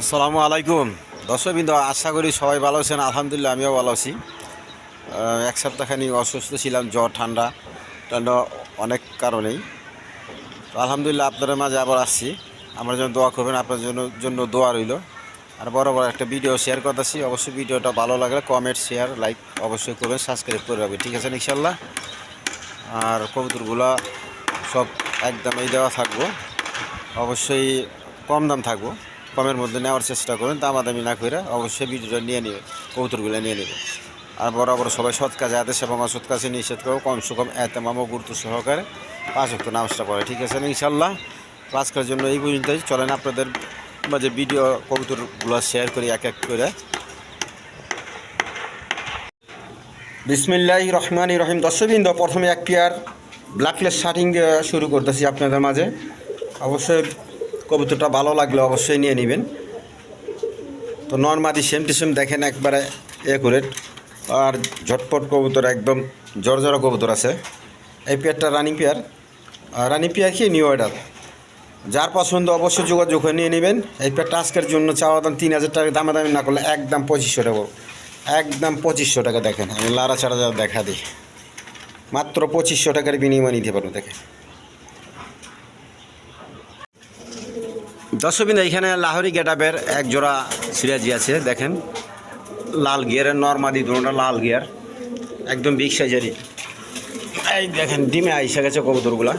আসসালামু আলাইকুম। দর্শকবৃন্দ, আশা করি সবাই ভালো আছেন। আলহামদুলিল্লাহ, আমিও ভালো আছি। এক সপ্তাহখানি অসুস্থ ছিলাম, জ্বর, ঠান্ডা। ঠান্ডা অনেক কারণেই। তো আলহামদুলিল্লাহ, আপনাদের মাঝে আবার আসছি। আমার জন্য দোয়া করবেন আপনার জন্য জন্য দোয়া রইল। আর বড় বড় একটা ভিডিও শেয়ার করতেছি। অবশ্যই ভিডিওটা ভালো লাগলে কমেন্ট শেয়ার লাইক অবশ্যই করবেন সাবস্ক্রাইব করে রাখবেন। ঠিক আছে ইনশাল্লাহ আর কবুতরগুলো সব একদম এই দেওয়া থাকব। অবশ্যই কম দাম থাকব। কমের মধ্যে নেওয়ার চেষ্টা করবেন দামাদামি না করে অবশ্যই ভিডিওটা নিয়ে নেবে, কবুতরগুলো নিয়ে নেবে। আর বরাবর সবাই সৎ কাজে আদেশ এবং অসৎ কাজে নিষেধ করব কমসে কম এত মামো গুরুত্ব সহকারে পাঁচ অক্ট নামাজটা পড়ে, ঠিক আছে ইনশাল্লাহ আজকের জন্য এই পর্যন্তই, চলেন আপনাদের মাঝে ভিডিও কবুতরগুলো শেয়ার করি এক এক করে। বিসমিল্লাহ রহমান রহিম। দর্শকবৃন্দ, প্রথমে এক পেয়ার ব্ল্যাকলেস শার্টিং শুরু করতেছি আপনাদের মাঝে। অবশ্যই কবুতরটা ভালো লাগলে অবশ্যই নিয়ে নেবেন। তো নর্মাদি সেম টু সেম দেখেন একবারে একুরেট আর ঝটপট কবুতর একদম জর্জরা কবুতর আছে। এই পেয়ারটা রানিং পেয়ার। আর রানিং পেয়ার কি? New order. যার পছন্দ অবশ্যই যোগাযোগ করে নিয়ে নেবেন। এই পেয়ারটা আজকের জন্য চাওয়া দাম তিন হাজার টাকা। দামাদামি না করলে একদম পঁচিশশো টাকা। একদম পঁচিশশো টাকা দেখেন। আমি লাড়া ছাড়া দেখা দিই। মাত্র পঁচিশশো টাকার বিনিময় নিতে পারব, দেখেন। দর্শকবিন্দু এখানে লাহোরি গেটাবের এক জোড়া সিরাজি আছে, দেখেন। লাল গিয়ারের নর্মাদি দুটোটা লাল গিয়ার, একদম বিগ সাইজেরই এই দেখেন, ডিমে আইসা গেছে কবুতরগুলা।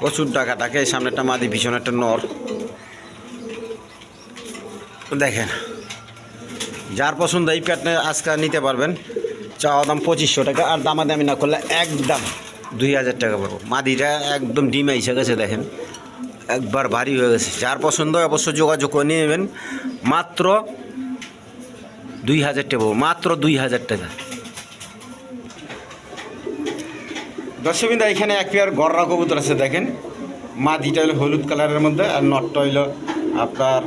প্রচুর টাকা টাকা সামনে একটা মাদি পিছনে একটা নর। দেখেন, যার পছন্দ এই প্যাটনে আজকে নিতে পারবেন। চাওয়া দাম পঁচিশশো টাকা, আর দামাদামি না করলে একদম দুই হাজার টাকা পড়ব মাদিটা একদম ডিম এসে গেছে, দেখেন। একবার ভারী হয়ে গেছে। যার পছন্দ অবশ্য যোগাযোগ করে নেবেন। মাত্র দুই হাজার টাকা মাত্র দুই হাজার টাকা। দর্শকবিন্দা এখানে এক পেয়ার গররা কবুতর আছে, দেখেন। মাদিটা হলো হলুদ কালারের মধ্যে আর নটটা হইল আপনার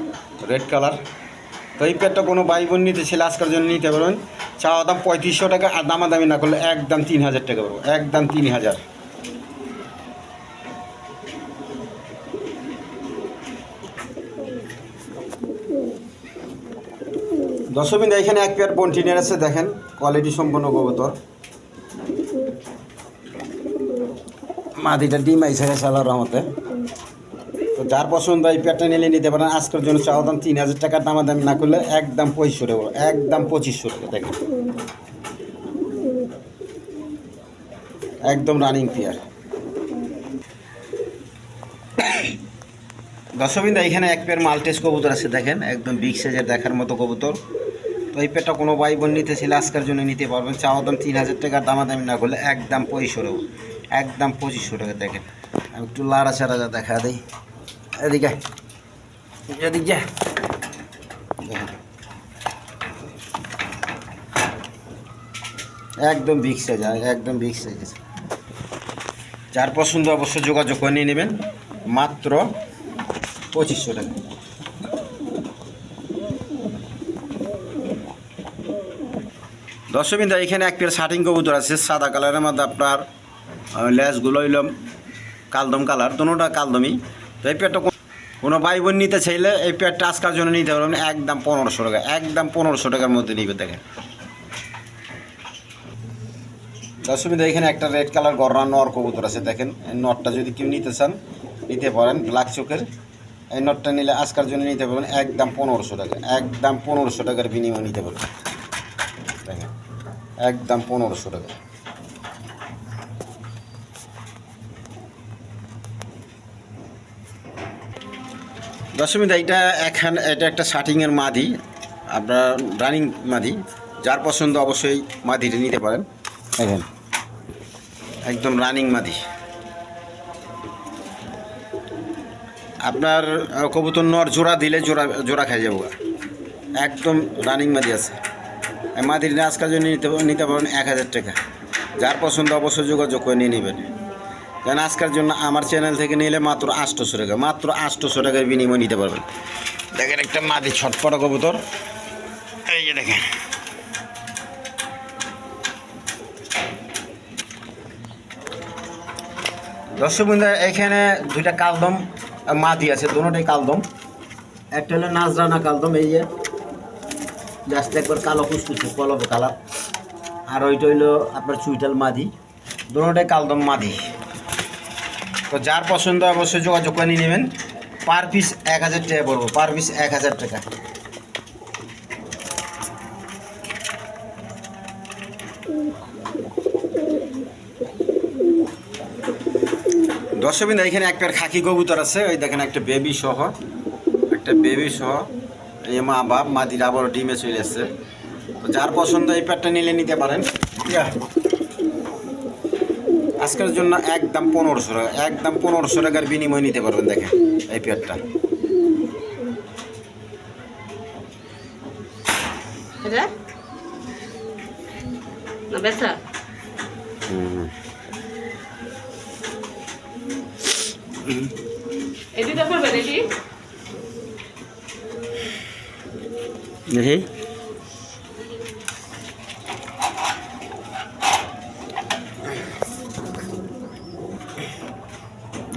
রেড কালার। তো এই পেয়ারটা কোনো ভাই বোন নিতে ছেলে আজকের জন্য নিতে পারবেন। চাওয়া দাম পঁয়ত্রিশশো টাকা আর দামাদামি না করলে একদম তিন হাজার টাকা পাবো একদম তিন হাজার। দশমিন এখানে এক পেয়ার বন্টিনের আছে দেখেন কোয়ালিটি সম্পন্ন কবুতর মাদিটা ডিম আইসে সালার রহমতে। তো যার পছন্দ এই পেয়ারটা নিলে নিতে পারেন। আজকের জন্য চাওয়া দাম তিন হাজার টাকার দামাদামি না করলে একদম পঁচিশশো টাকা একদম পঁচিশশো টাকা, দেখেন। একদম রানিং পেয়ার দশবিন্দা এখানে এক পেয়ার মাল্টেস কবুতর আছে, দেখেন, একদম বিগ সাইজের দেখার মতো কবুতর। তো এই পেয়ারটা কোনো ভাই বোন নিতে ছিল আজকের জন্য নিতে পারবেন। চাওয়া দাম তিন হাজার টাকার দামাদামি না করলে একদম পঁচিশশো টাকা একদম পঁচিশশো টাকা, দেখেন। আমি একটু লাড়া যা দেখা দিই। এদিকে। এদিক যা। একদম বিগ সাইজ একদম বিগ সাইজ আছে যার পছন্দ অবশ্যই যোগাযোগ করে নিয়ে নেবেন মাত্র পঁচিশশো টাকা দর্শকবিন্দু এখানে এক পেয়ার শার্টিং কবুতর আছে সাদা কালারের মধ্যে আপনার আহ, লেজগুলো হইল কালদম কালার দুটোটা কালদমই এই পেয়ারটা কোন- ভাই বোন নিতে চাইলে এই পেয়ারটা আজকার জন্য নিতে পারবেন একদম পনেরোশো টাকা, একদম পনেরোশো টাকার মধ্যে নিবে, দেখেন। দর্শকবিন্দু এখানে একটা রেড কালার গররা নর কবুতর আছে, দেখেন। এই নটটা যদি কেউ নিতে চান, নিতে পারেন ব্ল্যাক চোখের। এই নটটা নিলে আজকার জন্য নিতে পারবেন একদম পনেরোশো টাকা, একদম পনেরোশো টাকার বিনিময় নিতে পারবেন। দেখেন, একদম পনেরোশো টাকা। দশমিতা এটা এখান এটা একটা শার্টিংয়ের মাদি আপনার রানিং মাদি। যার পছন্দ অবশ্যই মাদিটা নিতে পারেন। দেখেন। একদম রানিং মাদি। আপনার কবুতর নর জোড়া দিলে জোড়া জোড়া খাই যাব একদম রানিং মাদি আছে। মাদিটা আজকাল জন্য নিতে নিতে পারেন এক হাজার টাকা। যার পছন্দ অবশ্যই যোগাযোগ করে নিয়ে নেবেন। কারণ আজকের জন্য আমার চ্যানেল থেকে নিলে মাত্র আটশোশো টাকা, মাত্র আটশোশো টাকার বিনিময় নিতে পারবেন। দেখেন একটা মাদি ছটপট কবুতর। এই যে দেখেন। দর্শক বন্ধু এখানে দুইটা কালদম, মাদি আছে দুটোটাই কালদম। একটা হলো নাজরানা কালদম, এই যে। জাস্ট একবার কালো কুচকুচে কলবে কালার। আর ওইটা হইল আপনার চুইটাল মাদি। দুটোটাই কালদম মাদি। তো যার পছন্দ অবশ্যই যোগাযোগ করে নিয়ে নেবেন। পার পিস এক হাজার টাকা পড়ব, পার পিস এক হাজার টাকা। দর্শকবিন্দু এখানে একটা খাকি কবুতর আছে, ওই দেখেন একটা বেবি সহ, একটা বেবি সহ, এই মা বাপ, মাদির আবার ডিমে চলে আসছে। তো যার পছন্দ এই প্যাডটা নিলে নিতে পারেন। আজকের জন্য একদম পনেরোশো টাকা একদম পনেরোশো টাকার বিনিময় নিতে পারবেন দেখেন এই এটি? দেখি।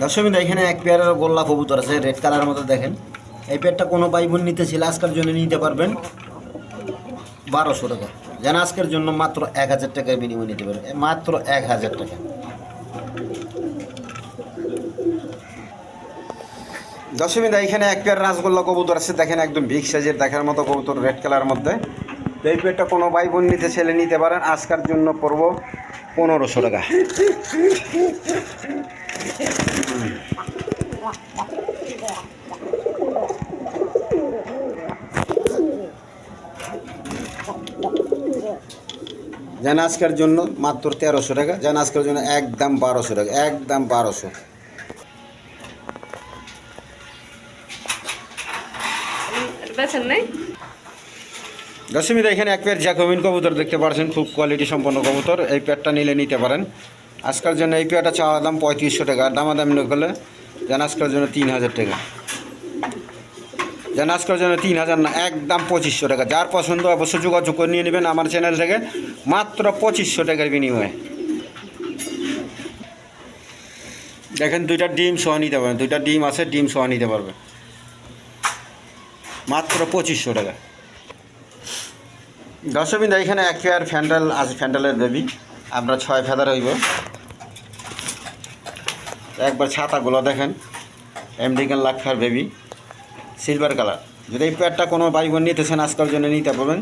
দর্শকবিন্দু এখানে এক পেয়ারের গোল্লা কবুতর আছে রেড কালার মতো দেখেন। এই পেয়ারটা কোনো ভাই বোন নিতে ছিল আজকের জন্য নিতে পারবেন বারোশো টাকা। যেন আজকের জন্য মাত্র এক হাজার টাকায় বিনিময় নিতে পারবেন। মাত্র এক হাজার টাকা। দশমিদা এখানে এক পেয়ার রাসগোল্লা কবুতর আছে, দেখেন একদম বিগ সাইজের দেখার মতো কবুতর রেড কালার মধ্যে। তো এই পেয়ারটা কোনো ভাই বোন নিতে ছেলে নিতে পারেন, আজকের জন্য পড়ব পনেরোশো টাকা। যেন আজকের জন্য মাত্র তেরোশো টাকা। যেন আজকের জন্য একদম বারোশো টাকা একদম বারোশো। দশমীতে এখানে এক পেয়ার জ্যাকোমিন কবুতর দেখতে পাচ্ছেন খুব কোয়ালিটি সম্পন্ন কবুতর এই পেয়ারটা নিলে নিতে পারেন। আজকের জন্য এই পেয়ারটা চাওয়া দাম পঁয়ত্রিশশো টাকা আর দামাদামি না করলে যেন আজকের জন্য তিন হাজার টাকা। যেন আজকের জন্য তিন হাজার না, একদম পঁচিশশো টাকা। যার পছন্দ অবশ্যই যোগাযোগ করে নিয়ে নেবেন আমার চ্যানেল থেকে, মাত্র পঁচিশশো টাকার বিনিময়ে। দেখেন দুইটা ডিম সহ নিতে পারবেন, দুইটা ডিম আছে, ডিম সহ নিতে পারবেন। মাত্র পঁচিশশো টাকা। দর্শকবিন্দু এখানে এক পেয়ার ফ্যান্ডেল আছে ফ্যান্ডেলের বেবি আমরা ছয় ফেদার হইব। একবার ছাতাগুলো দেখেন। আমেরিকান লাক্ষার বেবি, সিলভার কালার। যদি এই পেয়ারটা কোনো ভাই বোন নিতেছেন আজকাল জন্য নিতে পারবেন।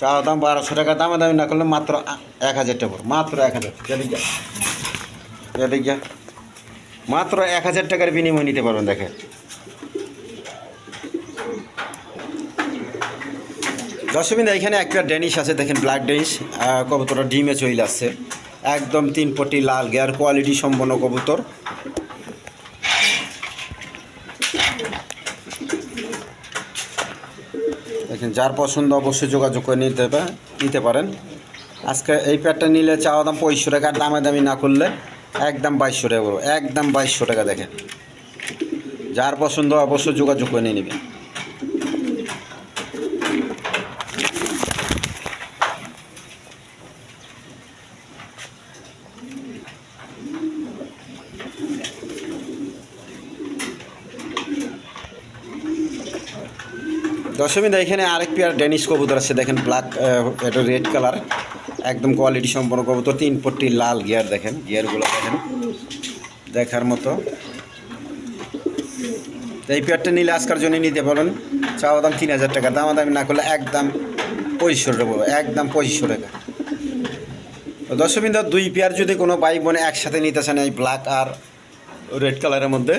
চাওয়া দাম বারোশো টাকা দামে দামি না করলে মাত্র এক হাজার টাকা মাত্র এক হাজার এদিক। মাত্র এক হাজার টাকার বিনিময় নিতে পারবেন, দেখেন। দশমিন্দা এখানে একটা ডেনিশ আছে, দেখেন ব্ল্যাক ডেনিশ। কবুতরটা ডিমে চলে আসছে। একদম তিন পটি লাল গেয়ার কোয়ালিটি সম্পন্ন কবুতর। যার পছন্দ অবশ্যই যোগাযোগ করে নিতে নিতে পারেন। আজকে এই প্যাডটা নিলে চাওয়া দাম পঁয়ষট্টি টাকা দামে দামি না করলে একদম বাইশশো টাকা একদম বাইশশো টাকা দেখেন। যার পছন্দ অবশ্যই যোগাযোগ করে নিয়ে নেবেন। দশমীদা এখানে আরেক পেয়ার ডেনিশ কবুতর আছে, দেখেন ব্ল্যাক এটা রেড কালার একদম কোয়ালিটি সম্পন্ন কবুতর, তিন পট্টি লাল গিয়ার দেখেন গিয়ারগুলো দেখেন, দেখার মতো। এই পেয়ারটা নিলে আজকের জন্য নিতে পারেন চাওয়া দাম তিন হাজার টাকা, দামাদামি না করলে একদম পঁচিশশো টাকা, একদম পঁচিশশো টাকা। দশমিন্দা দুই পেয়ার যদি কোনো বাইক বোনে একসাথে নিতে চান এই ব্ল্যাক আর রেড কালারের মধ্যে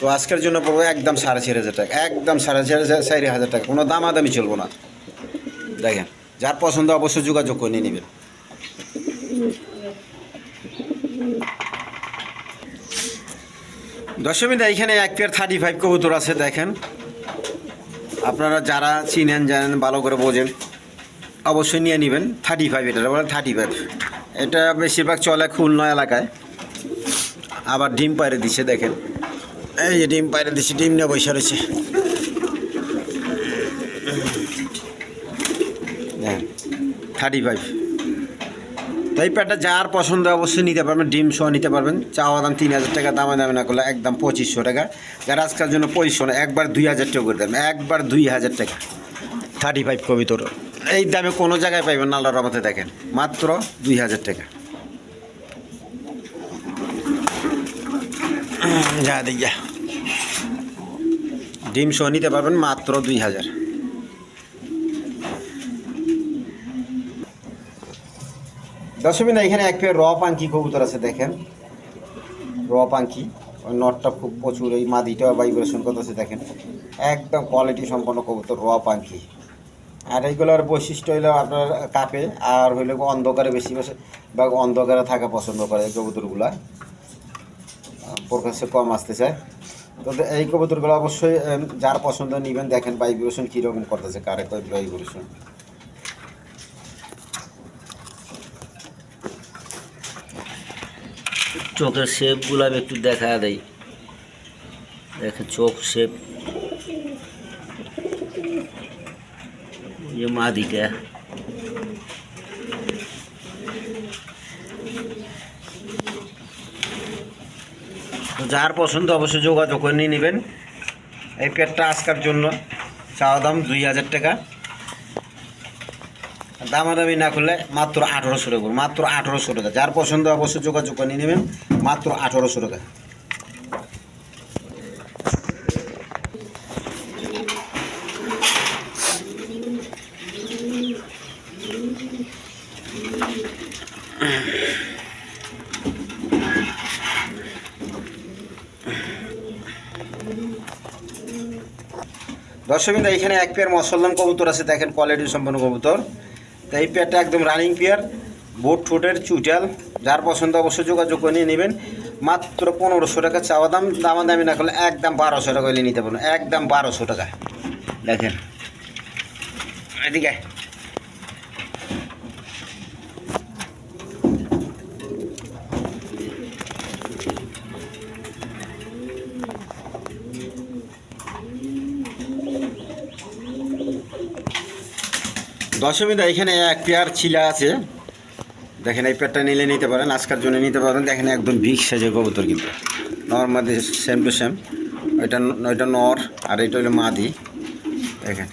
তো আজকের জন্য পড়ব একদম সাড়ে চার হাজার টাকা, একদম সাড়ে চার চারি হাজার টাকা। কোনো দামাদামি চলবো না। দেখেন, যার পছন্দ অবশ্যই যোগাযোগ করে নিয়ে নেবেন। দশমীদা এখানে এক পেয়ার থার্টি ফাইভ কবুতর আছে, দেখেন। আপনারা যারা চিনেন, জানেন, ভালো করে বোঝেন, অবশ্যই নিয়ে নেবেন। থার্টি ফাইভ এটা, বলে থার্টি ফাইভ এটা বেশিরভাগ চলে খুলনা এলাকায়। আবার ডিম পাইরে দিচ্ছে দেখেন। এই যে ডিম পাইরে দিচ্ছে ডিম নিয়ে বসে রয়েছে। থার্টি ফাইভ তো এই প্যাডটা যার পছন্দ অবশ্যই নিতে পারবেন, ডিম সহ নিতে পারবেন। চাওয়া দাম তিন হাজার টাকা, দামে দামে না করলে একদম পঁচিশশো টাকা। যারা আজকের জন্য পঁচিশশো না, একবার দুই হাজার টাকা করে দেবেন, একবার দুই হাজার টাকা। থার্টি ফাইভ কবি তোর এই দামে কোনো জায়গায় পাইবেন না, আল্লাহর রহমতে দেখেন। মাত্র দুই হাজার টাকা। যা দিয়া ডিম সহ নিতে পারবেন মাত্র দুই হাজার। দশমী না এখানে এক পেয়ে র পাঙ্কি কবুতর আছে, দেখেন। র পাঙ্কি ওই নটটা খুব প্রচুর, এই মাদিটা ভাইব্রেশন করতেছে, দেখেন। একদম কোয়ালিটি সম্পন্ন কবুতর র পাঙ্কি। আর এইগুলোর বৈশিষ্ট্য হইল আপনার কাপে, আর হইলে অন্ধকারে বেশি বেশি বা অন্ধকারে থাকা পছন্দ করে এই কবুতরগুলা। প্রকাশে কম আসতে চায় তো এই কবুতরগুলো অবশ্যই যার পছন্দ নেবেন, দেখেন ভাইব্রেশন কীরকম করতেছে, কারে কয় ভাইব্রেশন চোখের শেপগুলো আমি একটু দেখা দেই। দেখেন চোখ শেপ যে মাদিটা তো যার পছন্দ অবশ্যই যোগাযোগ করে নিয়ে নেবেন। এই পেটটা আসকার জন্য চাওয়া দাম দুই হাজার টাকা। দামাদামি না করলে মাত্র আঠেরোশো টাকা মাত্র আঠেরোশো টাকা। যার পছন্দ অবশ্যই যোগাযোগ করে নিয়ে নেবেন, মাত্র আঠেরোশো টাকা। দর্শকবিন্দু, এখানে এক পেয়ার মসল্লাম কবুতর আছে, দেখেন কোয়ালিটি সম্পন্ন কবুতর। তো এই পেয়ারটা একদম রানিং পেয়ার বোট ঠোঁটের চুটাল যার পছন্দ অবশ্যই যোগাযোগ করে নিয়ে নেবেন। মাত্র পনেরোশো টাকা চাওয়া দাম দামা দামি না করলে একদম বারোশো টাকা হলে নিতে পারবেন, একদম বারোশো টাকা দেখেন। এদিকে। দশমীদা এখানে এক পেয়ার ছিলা আছে। দেখেন, এই পেয়ারটা নিলে নিতে পারেন, আজকার জন্য নিতে পারেন। দেখেন, একদম বিগ সাইজের কবুতর কিন্তু। নর্মাদি সেম টু সেম ওইটা ওইটা নর, আর এটা হলো মাদি। দেখেন।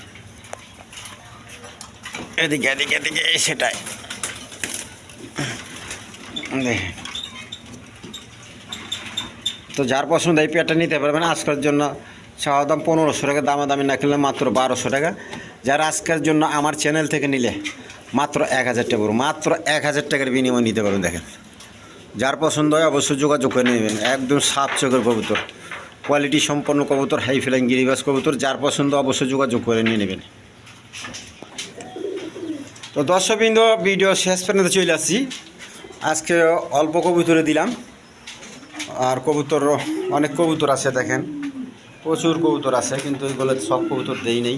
এদিকে এদিকে এদিকে সেটাই। দেখেন। তো যার পছন্দ, এই পেয়ারটা নিতে পারবেন। আজকের জন্য চাওয়া দাম পনেরোশো টাকা, দামাদামি না কিনলে মাত্র বারোশো টাকা। যারা আজকের জন্য আমার চ্যানেল থেকে নিলে মাত্র এক হাজার টাকা। মাত্র এক হাজার টাকার বিনিময় নিতে পারবেন দেখেন। যার পছন্দ হয় অবশ্যই যোগাযোগ করে নেবেন, একদম সাফ চোখের কবুতর কোয়ালিটি সম্পন্ন কবুতর হাই ফ্লাইং গিরিবাস কবুতর, যার পছন্দ অবশ্যই যোগাযোগ করে নিয়ে নেবেন। তো দর্শকবৃন্দ ভিডিও শেষ পর্যন্ত চলে আসছি। আজকে অল্প কবুতরে দিলাম, আর কবুতর, অনেক কবুতর আছে দেখেন, প্রচুর কবুতর আছে, কিন্তু এগুলো সব কবুতর দেই নেই।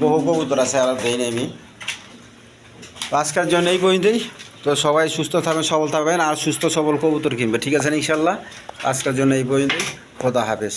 বহু কবুতর আছে আর দেয়নি আমি। আজকের জন্য এই পর্যন্তই। তো সবাই সুস্থ থাকবেন, সবল থাকবেন আর সুস্থ সবল কবুতর কিনবে। ঠিক আছে ইনশাল্লাহ? আজকের জন্য এই পর্যন্তই। খোদা হাফেজ।